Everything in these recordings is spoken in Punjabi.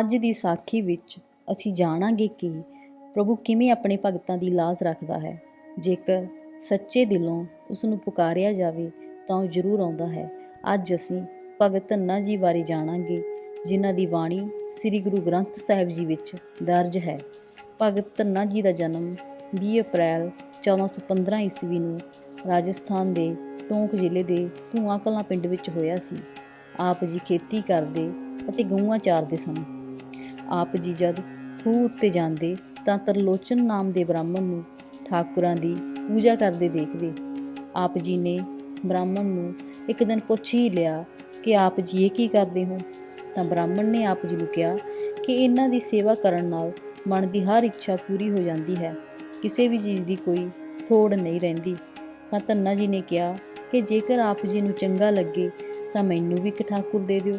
ਅੱਜ ਦੀ ਸਾਖੀ ਵਿੱਚ ਅਸੀਂ ਜਾਣਾਂਗੇ ਕਿ ਪ੍ਰਭੂ ਕਿਵੇਂ ਆਪਣੇ ਭਗਤਾਂ ਦੀ ਲਾਜ ਰੱਖਦਾ ਹੈ। ਜੇਕਰ ਸੱਚੇ ਦਿਲੋਂ ਉਸ ਨੂੰ ਪੁਕਾਰਿਆ ਜਾਵੇ ਤਾਂ ਉਹ ਜ਼ਰੂਰ ਆਉਂਦਾ ਹੈ। ਅੱਜ ਅਸੀਂ ਭਗਤ ਧੰਨਾ ਜੀ ਬਾਰੇ ਜਾਣਾਂਗੇ, ਜਿਨ੍ਹਾਂ ਦੀ ਬਾਣੀ ਸ੍ਰੀ ਗੁਰੂ ਗ੍ਰੰਥ ਸਾਹਿਬ ਜੀ ਵਿੱਚ ਦਰਜ ਹੈ। ਭਗਤ ਧੰਨਾ ਜੀ ਦਾ ਜਨਮ 20 ਅਪ੍ਰੈਲ 1415 ਈਸਵੀ ਨੂੰ ਰਾਜਸਥਾਨ ਦੇ ਟੋਂਕ ਜ਼ਿਲ੍ਹੇ ਦੇ ਧੂਆਂ ਕਲਾਂ ਪਿੰਡ ਵਿੱਚ ਹੋਇਆ ਸੀ। ਆਪ ਜੀ ਖੇਤੀ ਕਰਦੇ ਅਤੇ ਗਊਆਂ ਚਾਰਦੇ ਸਨ। ਆਪ ਜੀ ਜਦ ਖੂਹ ਉੱਤੇ ਜਾਂਦੇ ਤਾਂ ਤਰਲੋਚਨ ਨਾਮ ਦੇ ਬ੍ਰਾਹਮਣ ਨੂੰ ਠਾਕੁਰਾਂ ਦੀ ਪੂਜਾ ਕਰਦੇ ਦੇਖਦੇ। ਆਪ ਜੀ ਨੇ ਬ੍ਰਾਹਮਣ ਨੂੰ ਇੱਕ ਦਿਨ ਪੁੱਛ ਹੀ ਲਿਆ ਕਿ ਆਪ ਜੀ ਇਹ ਕੀ ਕਰਦੇ ਹੋ? ਤਾਂ ਬ੍ਰਾਹਮਣ ਨੇ ਆਪ ਜੀ ਨੂੰ ਕਿਹਾ ਕਿ ਇਹਨਾਂ ਦੀ ਸੇਵਾ ਕਰਨ ਨਾਲ ਮਨ ਦੀ ਹਰ ਇੱਛਾ ਪੂਰੀ ਹੋ ਜਾਂਦੀ ਹੈ। ਕਿਸੇ ਵੀ ਚੀਜ਼ ਦੀ ਕੋਈ ਥੋੜ ਨਹੀਂ ਰਹਿੰਦੀ। ਤਾਂ ਧੰਨਾ ਜੀ ਨੇ ਕਿਹਾ ਕਿ ਜੇਕਰ ਆਪ ਜੀ ਨੂੰ ਚੰਗਾ ਲੱਗੇ ਤਾਂ ਮੈਨੂੰ ਵੀ ਇੱਕ ਠਾਕੁਰ ਦੇ ਦਿਓ।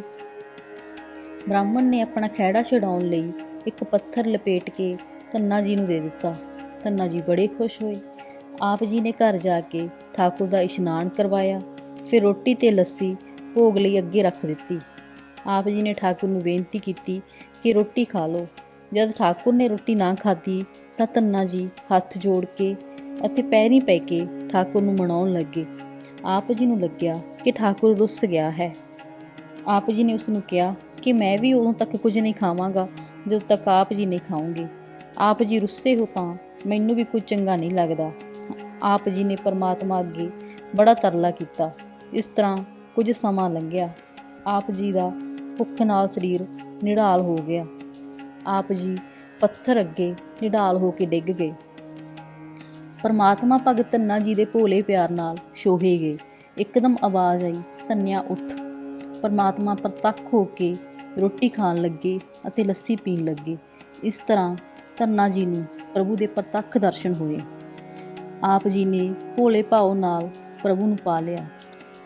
ਬ੍ਰਾਹਮਣ ਨੇ ਆਪਣਾ ਖਹਿੜਾ ਛਡਾਉਣ ਲਈ ਇੱਕ ਪੱਥਰ ਲਪੇਟ ਕੇ ਧੰਨਾ ਜੀ ਨੂੰ ਦੇ ਦਿੱਤਾ। ਧੰਨਾ ਜੀ ਬੜੇ ਖੁਸ਼ ਹੋਏ। ਆਪ ਜੀ ਨੇ ਘਰ ਜਾ ਕੇ ਠਾਕੁਰ ਦਾ ਇਸ਼ਨਾਨ ਕਰਵਾਇਆ। ਫਿਰ ਰੋਟੀ ਤੇ ਲੱਸੀ ਭੋਗ ਲਈ ਅੱਗੇ ਰੱਖ ਦਿੱਤੀ। ਆਪ ਜੀ ਨੇ ਠਾਕੁਰ ਨੂੰ ਬੇਨਤੀ ਕੀਤੀ ਕਿ ਰੋਟੀ ਖਾ ਲਓ। ਜਦ ਠਾਕੁਰ ਨੇ ਰੋਟੀ ਨਾ ਖਾਧੀ ਤਾਂ ਧੰਨਾ ਜੀ ਹੱਥ ਜੋੜ ਕੇ ਅਤੇ ਪੈਰੀ ਪੈ ਕੇ ਠਾਕੁਰ ਨੂੰ ਮਨਾਉਣ ਲੱਗੇ। ਆਪ ਜੀ ਨੂੰ ਲੱਗਿਆ ਕਿ ਠਾਕੁਰ ਰੁੱਸ ਗਿਆ ਹੈ। ਆਪ ਜੀ ਨੇ ਉਸ ਨੂੰ ਕਿਹਾ ਕਿ ਮੈਂ ਵੀ ਉਦੋਂ ਤੱਕ ਕੁਝ ਨਹੀਂ ਖਾਵਾਂਗਾ, ਜਦੋਂ ਤੱਕ ਆਪ ਜੀ ਨਹੀਂ ਖਾਓਗੇ। ਆਪ ਜੀ ਰੁੱਸੇ ਹੋ ਤਾਂ ਮੈਨੂੰ ਵੀ ਕੁਝ ਚੰਗਾ ਨਹੀਂ ਲੱਗਦਾ। ਆਪ ਜੀ ਨੇ ਪਰਮਾਤਮਾ ਅੱਗੇ ਬੜਾ ਤਰਲਾ ਕੀਤਾ। ਇਸ ਤਰ੍ਹਾਂ ਕੁਝ ਸਮਾਂ ਲੰਘਿਆ। ਆਪ ਜੀ ਦਾ ਭੁੱਖ ਨਾਲ ਸਰੀਰ ਨਿਢਾਲ ਹੋ ਗਿਆ। ਆਪ ਜੀ ਪੱਥਰ ਅੱਗੇ ਨਿਢਾਲ ਹੋ ਕੇ ਡਿੱਗ ਗਏ। ਪਰਮਾਤਮਾ ਭਗਤ ਧੰਨਾ ਜੀ ਦੇ ਭੋਲੇ ਪਿਆਰ ਨਾਲ ਸੋਹੇ ਗਏ। ਇੱਕਦਮ ਆਵਾਜ਼ ਆਈ, ਧੰਨਿਆ ਉੱਠ। ਪਰਮਾਤਮਾ ਪ੍ਰਤੱਖ ਹੋ ਕੇ ਰੋਟੀ ਖਾਣ ਲੱਗੇ ਅਤੇ ਲੱਸੀ ਪੀਣ ਲੱਗੇ। ਇਸ ਤਰ੍ਹਾਂ ਧੰਨਾ ਜੀ ਨੂੰ ਪ੍ਰਭੂ ਦੇ ਪ੍ਰਤੱਖ ਦਰਸ਼ਨ ਹੋਏ। ਆਪ ਜੀ ਨੇ ਭੋਲੇ ਭਾਉ ਨਾਲ ਪ੍ਰਭੂ ਨੂੰ ਪਾ ਲਿਆ।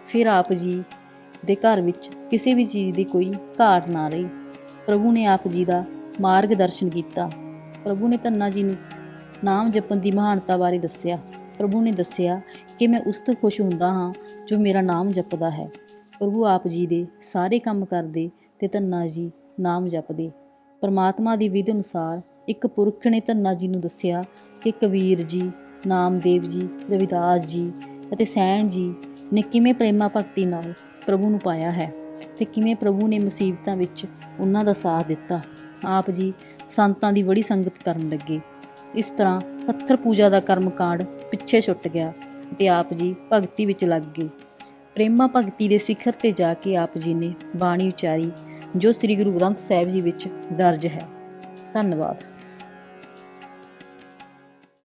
ਫਿਰ ਆਪ ਜੀ ਦੇ ਘਰ ਵਿੱਚ ਕਿਸੇ ਵੀ ਚੀਜ਼ ਦੀ ਕੋਈ ਘਾਟ ਨਾ ਰਹੀ। ਪ੍ਰਭੂ ਨੇ ਆਪ ਜੀ ਦਾ ਮਾਰਗ ਦਰਸ਼ਨ ਕੀਤਾ। ਪ੍ਰਭੂ ਨੇ ਧੰਨਾ ਜੀ ਨੂੰ ਨਾਮ ਜਪਣ ਦੀ ਮਹਾਨਤਾ ਬਾਰੇ ਦੱਸਿਆ। ਪ੍ਰਭੂ ਨੇ ਦੱਸਿਆ ਕਿ ਮੈਂ ਉਸ ਤੋਂ ਖੁਸ਼ ਹੁੰਦਾ ਹਾਂ ਜੋ ਮੇਰਾ ਨਾਮ ਜਪਦਾ ਹੈ। ਪ੍ਰਭੂ ਆਪ ਜੀ ਦੇ ਸਾਰੇ ਕੰਮ ਕਰਦੇ ਤੇ ਧੰਨਾ ਜੀ ਨਾਮ ਜਪਦੇ। ਪਰਮਾਤਮਾ ਦੀ ਵਿਧ ਅਨੁਸਾਰ ਇੱਕ ਪੁਰਖ ਨੇ ਧੰਨਾ ਜੀ ਨੂੰ ਦੱਸਿਆ ਕਿ ਕਬੀਰ ਜੀ, ਨਾਮਦੇਵ ਜੀ, ਰਵਿਦਾਸ ਜੀ ਅਤੇ ਸੈਣ ਜੀ ਨੇ ਕਿਵੇਂ ਪ੍ਰੇਮਾ ਭਗਤੀ ਨਾਲ ਪ੍ਰਭੂ ਨੂੰ ਪਾਇਆ ਹੈ ਤੇ ਕਿਵੇਂ ਪ੍ਰਭੂ ਨੇ ਮੁਸੀਬਤਾਂ ਵਿੱਚ ਉਹਨਾਂ ਦਾ ਸਾਥ ਦਿੱਤਾ। ਆਪ ਜੀ ਸੰਤਾਂ ਦੀ ਬੜੀ ਸੰਗਤ ਕਰਨ ਲੱਗੇ। ਇਸ ਤਰ੍ਹਾਂ ਪੱਥਰ ਪੂਜਾ ਦਾ ਕਰਮਕਾਂਡ ਪਿੱਛੇ ਛੁੱਟ ਗਿਆ ਤੇ ਆਪ ਜੀ ਭਗਤੀ ਵਿੱਚ ਲੱਗ ਗਏ। ਪ੍ਰੇਮਾ ਭਗਤੀ ਦੇ ਸਿਖਰ ਤੇ ਜਾ ਕੇ ਆਪ ਜੀ ਨੇ ਬਾਣੀ ਉਚਾਰੀ ਜੋ ਸ੍ਰੀ ਗੁਰੂ ਗ੍ਰੰਥ ਸਾਹਿਬ ਜੀ ਵਿੱਚ ਦਰਜ ਹੈ। ਧੰਨਵਾਦ।